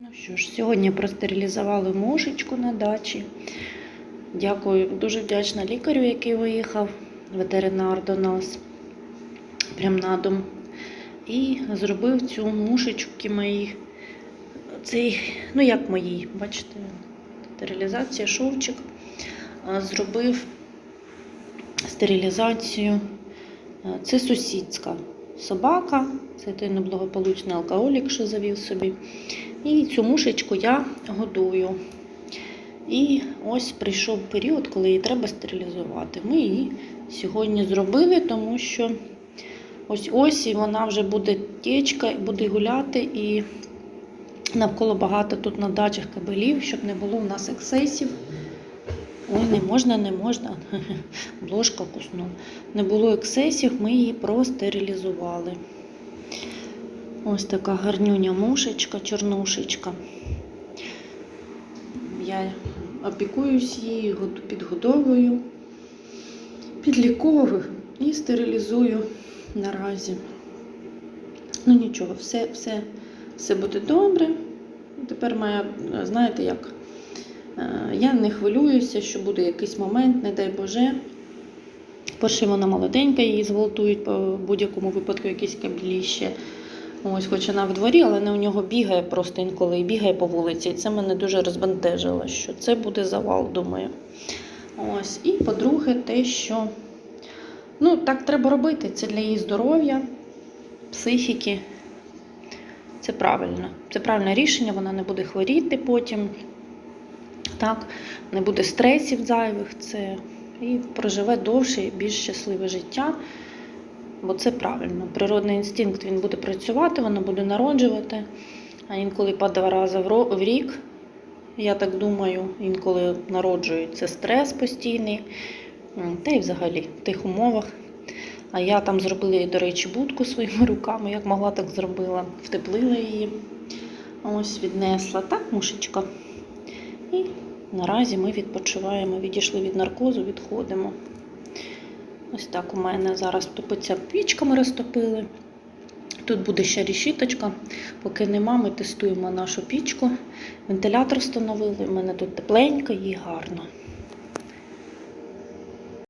Ну що ж, сьогодні простерилізували мушечку на дачі. Дякую, дуже вдячна лікарю, який виїхав, ветеринар до нас, прямо на дом. І зробив цю мушечки моїй, цей, ну як моїй, бачите, стерилізація, шовчик. Зробив стерилізацію. Це сусідська собака, це той неблагополучний алкоголік, що завів собі. І цю мушечку я годую. І ось прийшов період, коли її треба стерилізувати. Ми її сьогодні зробили, тому що ось ось і вона вже буде течка, буде гуляти, і навколо багато тут на дачах кабелів, щоб не було в нас ексцесів. Ой, не можна, не можна. Бложка куснула. Не було ексцесів, ми її простерилізували. Ось така гарнюня мушечка, чорнушечка. Я опікуюсь її, підгодовую, підліковую і стерилізую наразі. Ну нічого, все, все, все буде добре. Тепер моя, знаєте як, я не хвилююся, що буде якийсь момент, не дай Боже. Перше, вона молоденька, її зґвалтують по будь-якому випадку якісь кабліще. Ось, хоч вона в дворі, але не у нього бігає просто інколи і бігає по вулиці. І це мене дуже розбентежило, що це буде завал, думаю. Ось. І по-друге, те, що ну, так треба робити. Це для її здоров'я, психіки. Це правильно. Це правильне рішення, вона не буде хворіти потім. Так, не буде стресів зайвих. Це і проживе довше і більш щасливе життя. Бо це правильно. Природний інстинкт він буде працювати, воно буде народжувати. А інколи по два рази в рік, я так думаю, інколи народжують це стрес постійний. Та й взагалі в тих умовах. А я там зробила, до речі, будку своїми руками, як могла, так зробила. Втеплила її. Ось віднесла. Так, мушечка. І наразі ми відпочиваємо, відійшли від наркозу, відходимо. Ось так у мене зараз топиться пічка, ми розтопили. Тут буде ще рішіточка. Поки нема, ми тестуємо нашу пічку. Вентилятор встановили. У мене тут тепленько і гарно.